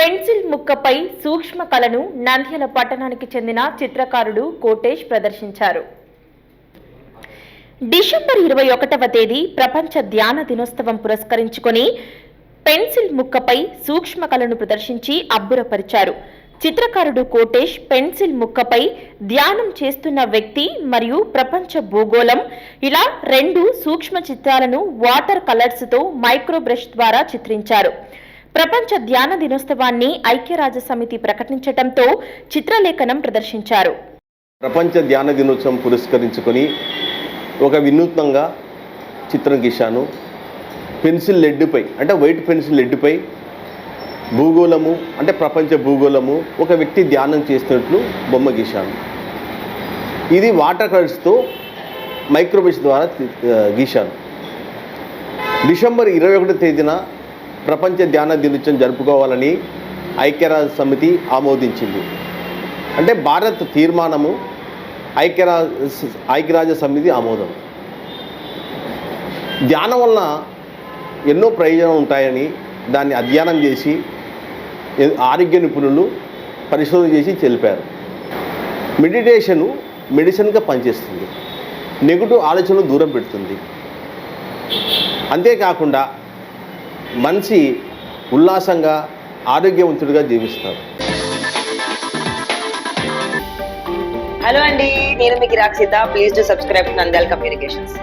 Pencil ముక్కపై సూక్ష్మ కళను నంద్యాల పట్టణానికి చెందిన చిత్రకారుడు కోటేష్ ప్రదర్శించారు. డిసెంబర్ ఇరవై ఒకటవ తేదీ ప్రపంచ ధ్యాన దినోత్సవం పురస్కరించుకొని పెన్సిల్ ముక్కపై సూక్ష్మ కళను ప్రదర్శించి అబ్బురపరిచారు. చిత్రకారుడు కోటేష్ పెన్సిల్ ముక్కపై ధ్యానం చేస్తున్న వ్యక్తి మరియు ప్రపంచ భూగోళం ఇలా రెండు సూక్ష్మ చిత్రాలను వాటర్ కలర్స్తో మైక్రో బ్రష్ ద్వారా చిత్రించారు. ప్రపంచ ధ్యాన దినోత్సవాన్ని ఐక్యరాజ్య సమితి ప్రకటించడంతో చిత్రలేఖనం ప్రదర్శించారు. ప్రపంచ ధ్యాన దినోత్సవం పురస్కరించుకొని ఒక వినూత్నంగా చిత్రం గీశాను. పెన్సిల్ లెడ్డుపై అంటే వైట్ పెన్సిల్ లెడ్డుపై భూగోళము అంటే ప్రపంచ భూగోళము ఒక వ్యక్తి ధ్యానం చేస్తున్నట్లు బొమ్మ గీశాను. ఇది వాటర్ కలర్స్తో మైక్రోబేస్ ద్వారా గీశాను. డిసెంబర్ ఇరవై ఒకటో తేదీన ప్రపంచ ధ్యాన దినోత్సవం జరుపుకోవాలని ఐక్యరాజ్య సమితి ఆమోదించింది. అంటే భారత్ తీర్మానము ఐక్యరాజ్య ఐక్యరాజ్య సమితి ఆమోదం. ధ్యానం వలన ఎన్నో ప్రయోజనాలు ఉంటాయని దాన్ని అధ్యయనం చేసి ఆరోగ్య నిపుణులు పరిశోధన చేసి తెలిపారు. మెడిటేషను మెడిసిన్గా పనిచేస్తుంది. నెగిటివ్ ఆలోచనలు దూరం పెడుతుంది. అంతేకాకుండా మనిషి ఉల్లాసంగా ఆరోగ్యవంతుడిగా జీవిస్తారు హలో అండి నేను మీకు Rakshita. Please to subscribe Nandal communications